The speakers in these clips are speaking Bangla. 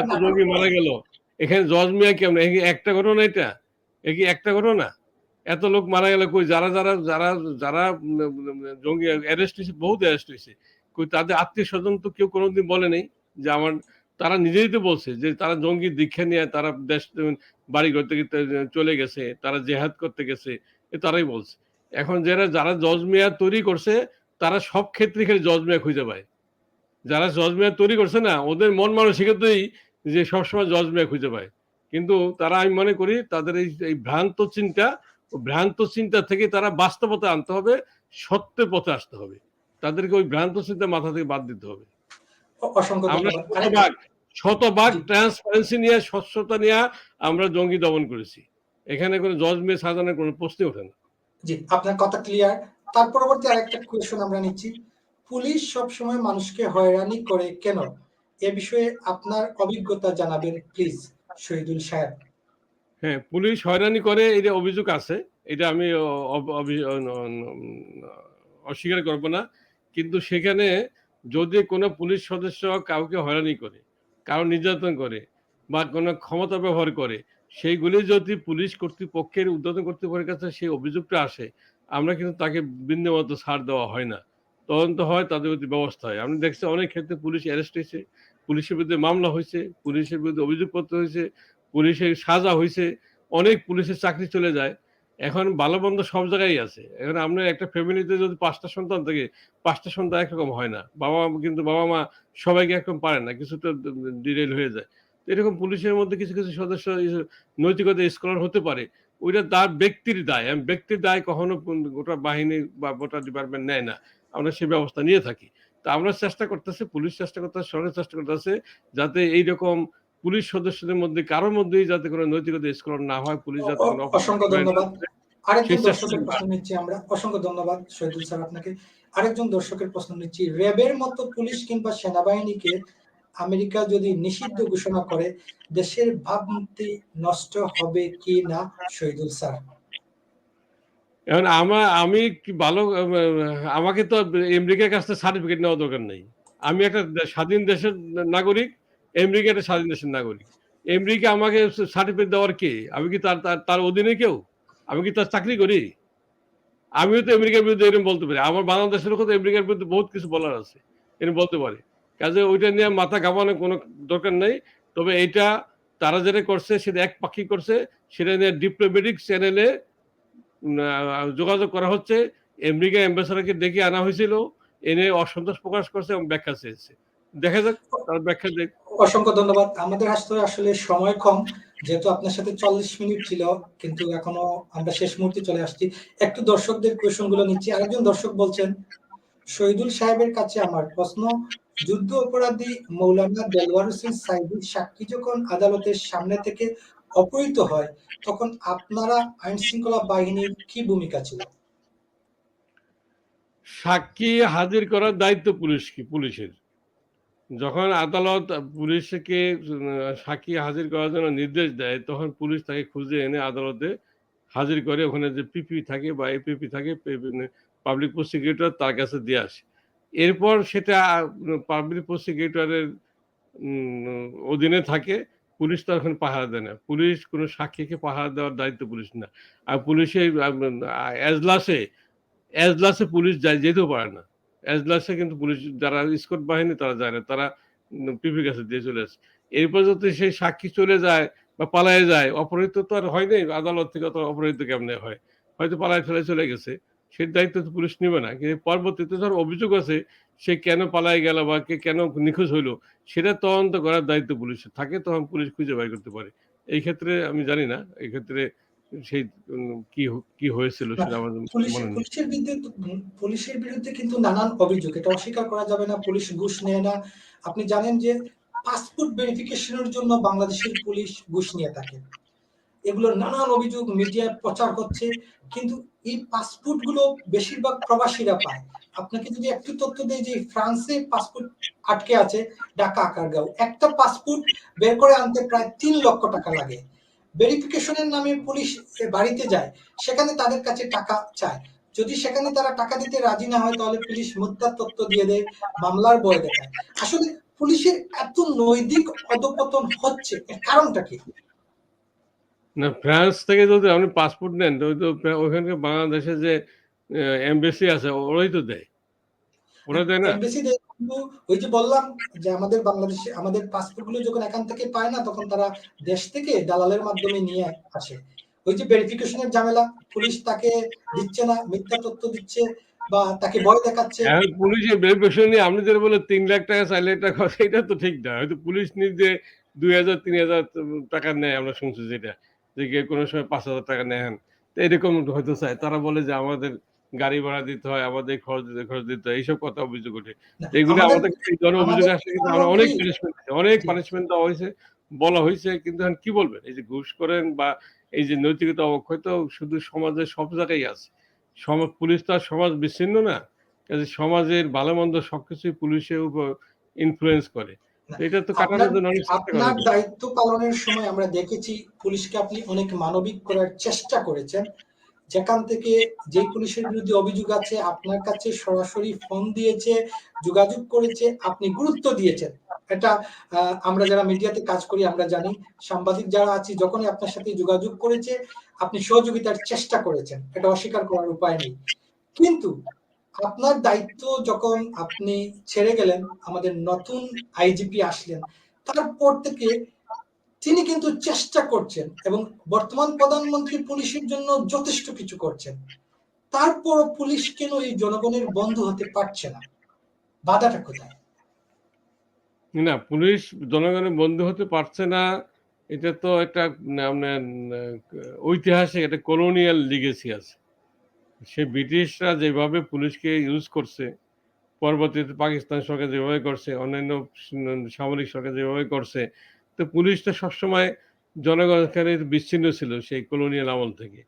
এত মারা গেল। এখানে জজ মিয়া কেমন? একটা ঘটনা এটা? এ কি একটা ঘটনা? এত লোক মারা কই? যারা যারা যারা যারা, জঙ্গি অ্যারেস্ট হয়েছে, বহুত অ্যারেস্ট হয়েছে। কই তাদের আত্মীয় স্বজন তো কেউ কোনোদিন বলে নেই যে আমার, তারা নিজেই তো বলছে যে তারা জঙ্গি দীক্ষা নিয়ে তারা দেশ, বাড়ি ঘর থেকে চলে গেছে, তারা জেহাদ করতে গেছে, এ তারাই বলছে। এখন যারা যারা জজ মিয়া তৈরি করছে, তারা সব ক্ষেত্রে খালি জজ মিয়া খুঁজে পায়। যারা জজ মিয়া তৈরি করছে না, ওদের মন মানসিকতাই যে সবসময় জজ মিয়া খুঁজে পায়। কিন্তু তারা আমি মনে করি তাদের এই এই ভ্রান্ত চিন্তা ভ্রান্ত চিন্তা থেকে তারা বাস্তবতা আনতে হবে সত্যের পথে আসতে হবে। তাদেরকে ওই ভ্রান্ত চিন্তা মাথা থেকে বাদ দিতে হবে। শতভাগ শতভাগ ট্রান্সপারেন্সি নিয়ে স্বচ্ছতা নিয়ে আমরা জঙ্গি দমন করেছি। এখানে কোনো জজ মেয়ে সাজানোর কোনো প্রশ্নই ওঠে না। জি আপনার কথা ক্লিয়ার তার পরবর্তী আরেকটা কোয়েশন আমরা নিচ্ছি। পুলিশ সবসময় মানুষকে হয়রানি করে কেন? এ বিষয়ে আপনার অভিজ্ঞতা জানাবেন প্লিজ শহীদুল সাহেব। হ্যাঁ পুলিশ হয়রানি করে অভিযোগ আছে, এটা আমি অস্বীকার করব না। কিন্তু সেখানে যদি কোনো পুলিশ সদস্য কাউকে হয়রানি করে, কারও নির্যাতন করে, বা কোনো ক্ষমতা ব্যবহার করে, সেইগুলি যদি পুলিশ কর্তৃপক্ষের উদ্বোধন কর্তৃপক্ষের কাছে সেই অভিযোগটা আসে, আমরা কিন্তু তাকে বিন্দুমাত্র ছাড় দেওয়া হয় না। তদন্ত হয়, তাদের প্রতি ব্যবস্থা হয়। আমি দেখছি অনেক ক্ষেত্রে পুলিশ অ্যারেস্ট হয়েছে, পুলিশের বিরুদ্ধে মামলা হয়েছে, পুলিশের বিরুদ্ধে অভিযোগপত্র হয়েছে, পুলিশের সাজা হয়েছে, অনেক পুলিশের চাকরি চলে যায়। এখন ভালো মন্দ সব জায়গায় আছে। এখন আপনার একটা ফ্যামিলিতে যদি পাঁচটা সন্তান থাকে, পাঁচটা সন্তান একরকম হয় না। বাবা মা কিন্তু বাবা মা সবাইকে একরকম পারে না, কিছু তো ডিরেল হয়ে যায়। তো এরকম পুলিশের মধ্যে কিছু কিছু সদস্য নৈতিকতা স্কলার হতে পারে, ওইটা তার ব্যক্তির দায়। ব্যক্তির দায় কখনো গোটা বাহিনী বা গোটা ডিপার্টমেন্ট নেয় না। আমরা সে ব্যবস্থা নিয়ে থাকি। তা আমরা চেষ্টা করতেছি পুলিশ চেষ্টা করতেছে সরকার চেষ্টা করতেছে যাতে এইরকম পুলিশ সদস্যদের মধ্যে কারোর মধ্যেই যাতে কোনো নৈতিকতা স্কলার না হয় পুলিশ যাতে অসংখ্য ধন্যবাদ। আরেকজন দর্শকের প্রশ্ন নিচ্ছি আমরা। অসংখ্য ধন্যবাদ শহীদুল স্যার আপনাকে। আরেকজন দর্শকের প্রশ্ন নিচ্ছি র্যাবের মতো পুলিশ কিংবা সেনাবাহিনীকে আমেরিকা যদি নিষিদ্ধ ঘোষণা করে দেশের ভাবমূর্তি নষ্ট হবে কি না শহীদুল স্যার? এখন আমার আমি ভালো আমাকে তো আমেরিকার কাছ থেকে সার্টিফিকেট নেওয়া দরকার নেই। আমি একটা স্বাধীন দেশের নাগরিক, আমেরিকা একটা স্বাধীন দেশের নাগরিক। আমেরিকা আমাকে সার্টিফিকেট দেওয়ার কে? আমি কি তার, তার- অধীনে কেউ? আমি কি তার চাকরি করি? আমিও তো আমেরিকার বিরুদ্ধে এরকম বলতে পারি। আমার বাংলাদেশের তো আমেরিকার বিরুদ্ধে বহুত কিছু বলার আছে এরকম বলতে পারে। কাজে ওইটা নিয়ে মাথা ঘামানোর কোনো দরকার নেই। তবে এটা তারা যেটা করছে, সেটা এক পাখি করছে। সেটা নিয়ে ডিপ্লোমেটিক চ্যানেলে যোগাযোগ করা হচ্ছে। আমেরিকা অ্যাম্বাসাডারকে ডেকে আনা হয়েছিল। এনে অসন্তোষ প্রকাশ করছে এবং ব্যাখ্যা চেয়েছে। দেখা যাক, তার ব্যাখ্যা দেখ অসংখ্য ধন্যবাদ। আমাদের আসলে আসলে সময় কম, যেহেতু আপনার সাথে চল্লিশ মিনিট ছিল, কিন্তু এখনও আমরা শেষ মুহূর্তে চলে আসছি। একটু দর্শকদের কোয়েশনগুলো নিচ্ছি। আরেকজন দর্শক বলছেন, শহীদুল সাহেবের কাছে আমার প্রশ্ন, যুদ্ধ অপরাধী মৌলানা দেলওয়ার হোসেন সাইদির সাক্ষী যখন আদালতের সামনে থেকে অপহৃত হয়, তখন আপনারা আইন শৃঙ্খলা বাহিনীর কি ভূমিকা ছিল? সাক্ষী হাজির করার দায়িত্ব পুলিশ কি, পুলিশের? যখন আদালত পুলিশকে সাক্ষী হাজির করার জন্য নির্দেশ দেয়, তখন পুলিশ তাকে খুঁজে এনে আদালতে হাজির করে, ওখানে যে পিপি থাকে বা এপিপি থাকে পাবলিক প্রসিকিউটর তার কাছে দিয়ে আসে। এরপর সেটা পাবলিক প্রসিকিউটরের অধীনে থাকে পুলিশ তো এখন পাহারা দেয় না। পুলিশ কোনো সাক্ষীকে পাহারা দেওয়ার দায়িত্ব পুলিশ না। আর পুলিশের এজলাসে এজলাসে পুলিশ যায় যেতেও পারে না। এজলাসে কিন্তু পুলিশ, যারা স্কট বাহিনী তারা যায় না। তারা পিপির কাছে দিয়ে চলে আসে। এরপর যদি সেই সাক্ষী চলে যায় বা পালায় যায়, অপহৃত তো আর হয় নাই, আদালত থেকে তো অপহৃত কেমনে হয়? হয়তো পালায় ফেলে চলে গেছে। সেই দায়িত্ব তো পুলিশ নেবে না। কিন্তু পরবর্তীতে ধর অভিযোগ আছে সে কেন পালায় গেল বা কে কেন নিখোঁজ হইল সেটা তদন্ত করার দায়িত্ব পুলিশের থাকে তখন পুলিশ খুঁজে বের করতে পারে। এই ক্ষেত্রে আমি জানি না এই ক্ষেত্রে সেই কি কি হয়েছিল সেটা আমাদের পুলিশের বিরুদ্ধে পুলিশের বিরুদ্ধে কিন্তু নানান অভিযোগ এটা অস্বীকার করা যাবে না পুলিশ ঘুষ নেয় না। আপনি জানেন যে পাসপোর্ট ভেরিফিকেশনের জন্য বাংলাদেশের পুলিশ ঘুষ নিয়ে থাকে। এগুলো নানান অভিযোগ মিডিয়ায় প্রচার হচ্ছে কিন্তু এই পাসপোর্টগুলো বেশিরভাগ প্রবাসীরা পায়। আপনাকে যদি একটু তথ্য দেয় যে ফ্রান্সে পাসপোর্ট আটকে আছে, ঢাকা আকারগাঁও একটা পাসপোর্ট বের করে আনতে প্রায় তিন লক্ষ টাকা লাগে। ভেরিফিকেশনের নামে পুলিশ বাড়িতে যায়, সেখানে তাদের কাছে টাকা চায়। যদি সেখানে তারা টাকা দিতে রাজি না হয়, তাহলে পুলিশ মুদ্রার তথ্য দিয়ে দেয়, মামলার বয় দেখায়। আসলে পুলিশের এত নৈতিক অধপতন হচ্ছে, এর কারণটা কি? না ফ্রান্স থেকে যদি আপনি পাসপোর্ট নেন তো ওই তো ওখানে বাংলাদেশে যে এমবেসি আছে ওরাই তো দেয়। ওরা দেয় না? ওই যে বললাম যে আমাদের বাংলাদেশে আমাদের পাসপোর্টগুলো যখন এখান থেকে পায় না তখন তারা দেশ থেকে দালালের মাধ্যমে নিয়ে আসে। ওই যে ভেরিফিকেশনের ঝামেলা পুলিশ তাকে দিচ্ছে না মিথ্যা তথ্য দিচ্ছে বা তাকে ভয় দেখাচ্ছে। পুলিশের ভেরিফিকেশন নিয়ে আপনি যেটা বলে তিন লাখ টাকা চার লাখ টাকা এটা তো ঠিক না। হয়তো পুলিশ নিজে দুই হাজার তিন হাজার টাকা নেয় আমরা শুনছি যেটা। যে কেউ কোনো সময় পাঁচ হাজার টাকা নেন তো এরকম হয়তো চায় তারা বলে যে আমাদের গাড়ি ভাড়া দিতে হয় আমাদের খরচ দিতে খরচ দিতে হয়। এইসব কথা অভিযোগ ওঠে। এগুলো আমাদের- আমাদের অভিযোগ আসলে কিন্তু আমরা অনেক পানিশমেন্ট অনেক পানিশমেন্ট দেওয়া হয়েছে বলা হয়েছে। কিন্তু এখন কি বলবেন? এই যে ঘুষ করেন বা এই যে নৈতিকতা অবক্ষয় তো শুধু সমাজের সব জায়গায় আছে। সমাজ পুলিশ তো আর সমাজ বিচ্ছিন্ন না। কাজে সমাজের ভালো মন্দ সবকিছুই পুলিশের উপর ইনফ্লুয়েন্স করে। এটা তো কাটানোর আপনার জন্য দায়িত্ব পালনের সময় আমরা দেখেছি পুলিশকে আপনি অনেক মানবিক করার চেষ্টা করেছেন। যেখান থেকে যে পুলিশের বিরুদ্ধে অভিযোগ আছে আপনার কাছে সরাসরি ফোন দিয়েছে যোগাযোগ করেছে আপনি গুরুত্ব দিয়েছেন। এটা আহ, আমরা যারা মিডিয়াতে কাজ করি আমরা জানি। সাংবাদিক যারা আছি যখনই আপনার সাথে যোগাযোগ করেছে আপনি সহযোগিতার চেষ্টা করেছেন। এটা অস্বীকার করার উপায় নেই। কিন্তু আপনার দায়িত্ব যখন আপনি ছেড়ে গেলেন, আমাদের নতুন আইজিপি আসলেন, তারপর থেকে তিনি কিন্তু চেষ্টা করছেন এবং বর্তমান প্রধানমন্ত্রী পুলিশের জন্য যথেষ্ট কিছু করছেন। তারপর পুলিশ কেন এই জনগণের বন্ধু হতে পারছে না? বাধাটা কোথায়? না, পুলিশ জনগণের বন্ধু হতে পারছে না, এটা তো একটা আপনার ঐতিহাসিক, একটা কলোনিয়াল লিগেসি আছে। সে ব্রিটিশরা যেভাবে পুলিশকে ইউজ করছে, পরবর্তীতে পাকিস্তান সরকার যেভাবে করছে, অন্যান্য সামরিক সরকার যেভাবে করছে, তো পুলিশটা সবসময় জনগণের বিচ্ছিন্ন ছিল সেই কলোনিয়াল আমল থেকে।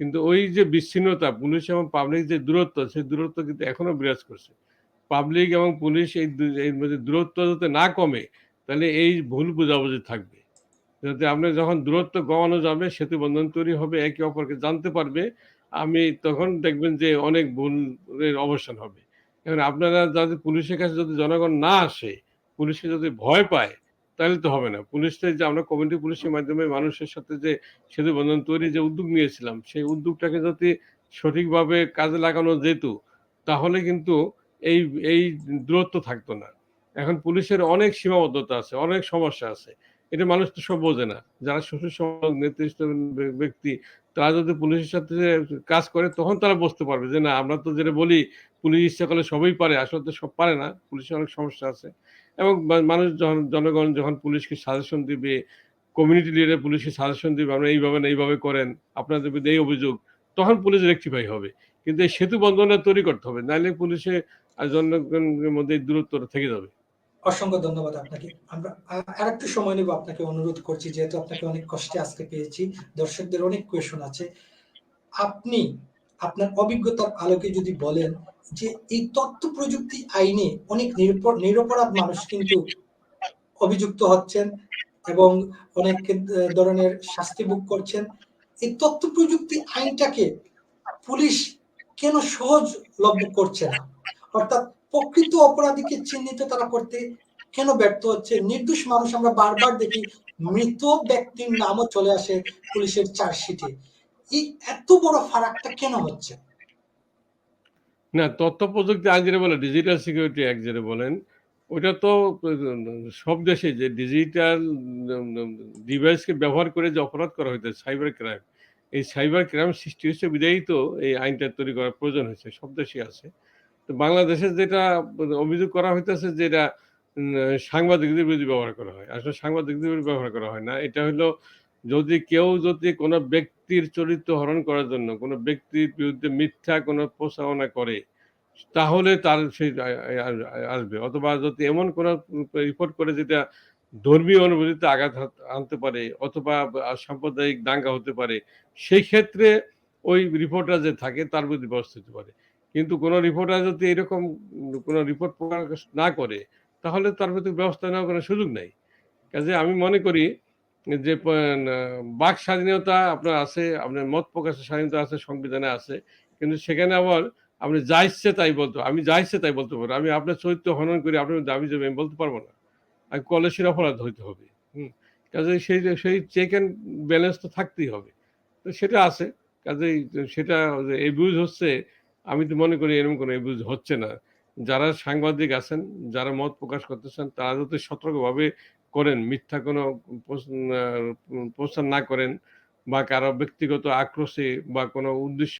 কিন্তু ওই যে বিচ্ছিন্নতা, পুলিশ এবং পাবলিক যে দূরত্ব, সেই দূরত্ব কিন্তু এখনও বিরাজ করছে। পাবলিক এবং পুলিশ এই দূরত্ব যাতে না কমে, তাহলে এই ভুল বোঝাবুঝি থাকবে। যাতে আপনার যখন দূরত্ব কমানো যাবে, সেতু বন্ধন তৈরি হবে, একে অপরকে জানতে পারবে আমি তখন দেখবেন যে অনেক ভুলের অবসান হবে। এখন আপনারা যাতে পুলিশের কাছে যদি জনগণ না আসে, পুলিশকে যদি ভয় পায়, তাহলে তো হবে না। পুলিশটা যে আমরা কমিউনিটি পুলিশের মাধ্যমে মানুষের সাথে যে সেতু বন্ধন তৈরি যে উদ্যোগ নিয়েছিলাম, সেই উদ্যোগটাকে যদি সঠিকভাবে কাজে লাগানো যেত, তাহলে কিন্তু এই এই দূরত্ব থাকতো না। এখন পুলিশের অনেক সীমাবদ্ধতা আছে, অনেক সমস্যা আছে। এটা মানুষ তো সব বোঝে না। যারা শ্বশুর সমাজ নেতৃত্ব ব্যক্তি তারা যদি পুলিশের সাথে কাজ করে, তখন তারা বুঝতে পারবে যে না, আমরা তো যেটা বলি, পুলিশ ইচ্ছা করলে সবই পারে, আসলে তো সব পারে না, পুলিশের অনেক সমস্যা আছে। এবং মানুষ যখন, জনগণ যখন পুলিশকে সাজেশন দিবে কমিউনিটি লিডার পুলিশকে সাজেশন দিবে, আমরা এইভাবে না, এইভাবে করেন, আপনাদের এই অভিযোগ, তখন পুলিশ রেক্টিফাই হবে। কিন্তু এই সেতু বন্ধনটা তৈরি করতে হবে নাহলে পুলিশে আর জনগণের মধ্যে দূরত্বটা থেকে যাবে। অসংখ্য ধন্যবাদ আপনাকে। আমরা আর একটু সময় নেব আপনাকে অনুরোধ করছি, যেহেতু আপনাকে অনেক কষ্টে আজকে পেয়েছি, দর্শকদের অনেক কোয়েশন আছে। আপনি আপনার অভিজ্ঞতার আলোকে যদি বলেন যে এই তথ্য প্রযুক্তি আইনে অনেক নিরপরাধ মানুষ কিন্তু অভিযুক্ত হচ্ছেন এবং অনেক ধরনের শাস্তি ভোগ করছেন। এই তথ্য প্রযুক্তি আইনটাকে পুলিশ কেন সহজ সহজলভ্য করছে না? অর্থাৎ প্রকৃত অপরাধীকে চিহ্নিত তারা করতে কেন ব্যর্থ হচ্ছে? নির্দোষ মানুষ আমরা বারবার দেখি মৃত ব্যক্তির নামও চলে আসে পুলিশের চার্জশিটে। এই এত বড় ফারাকটা কেন হচ্ছে? না, তথ্য প্রযুক্তি আইন যেটা বলে ডিজিটাল সিকিউরিটি অ্যাক্ট যেটা বলেন, ওটা তো, সব দেশে যে ডিজিটাল ডিভাইসকে ব্যবহার করে যে অপরাধ করা হইতে সাইবার ক্রাইম এই সাইবার ক্রাইম সৃষ্টি হয়েছে বিদায়ী তো এই আইনটা তৈরি করার প্রয়োজন হয়েছে, সব দেশে আছে। বাংলাদেশে যেটা অভিযোগ করা হইতেছে যেটা উম, সাংবাদিকদের বিরুদ্ধে ব্যবহার করা হয়। আসলে সাংবাদিকদের বিরুদ্ধে ব্যবহার করা হয় না। এটা হলো যদি কেউ যদি কোনো ব্যক্তির চরিত্র হরণ করার জন্য কোনো ব্যক্তির বিরুদ্ধে মিথ্যা কোনো প্রস্তাবনা করে তাহলে তার সেই আসবে। অথবা যদি এমন কোনো রিপোর্ট করে যেটা ধর্মীয় অনুভূতিতে আঘাত আনতে পারে অথবা সাম্প্রদায়িক দাঙ্গা হতে পারে সেই ক্ষেত্রে ওই রিপোর্টার যে থাকে তার বিরুদ্ধে ব্যবস্থা হতে পারে। কিন্তু কোনো রিপোর্টার যদি এরকম কোনো রিপোর্ট প্রকাশ না করে, তাহলে তার বিরুদ্ধে ব্যবস্থা নেওয়ার কোনো সুযোগ নেই। কাজে আমি মনে করি যে বাক স্বাধীনতা আপনার আছে, আপনার মত প্রকাশের স্বাধীনতা আছে, সংবিধানে আছে, কিন্তু সেখানে আবার আপনি যা ইচ্ছে তাই বলতে, আমি যা ইচ্ছে তাই বলতে পারব আমি আপনার চরিত্র হনন করি আপনার দাবি যাবে আমি বলতে পারব না। আর কলেজের অপরাধ হইতে হবে, হুম? কাজে সেই সেই চেক অ্যান্ড ব্যালেন্স তো থাকতেই হবে। তো সেটা আছে, কাজেই সেটা এবিউজ হচ্ছে আমি তো মনে করি এরকম কোনো এবিউজ হচ্ছে না। যারা সাংবাদিক আছেন, যারা মত প্রকাশ করতেছেন, তারা যাতে সতর্কভাবে করেন, মিথ্যা কোনো প্রচার না করেন বা কারও ব্যক্তিগত আক্রোশে বা কোনো উদ্দেশ্য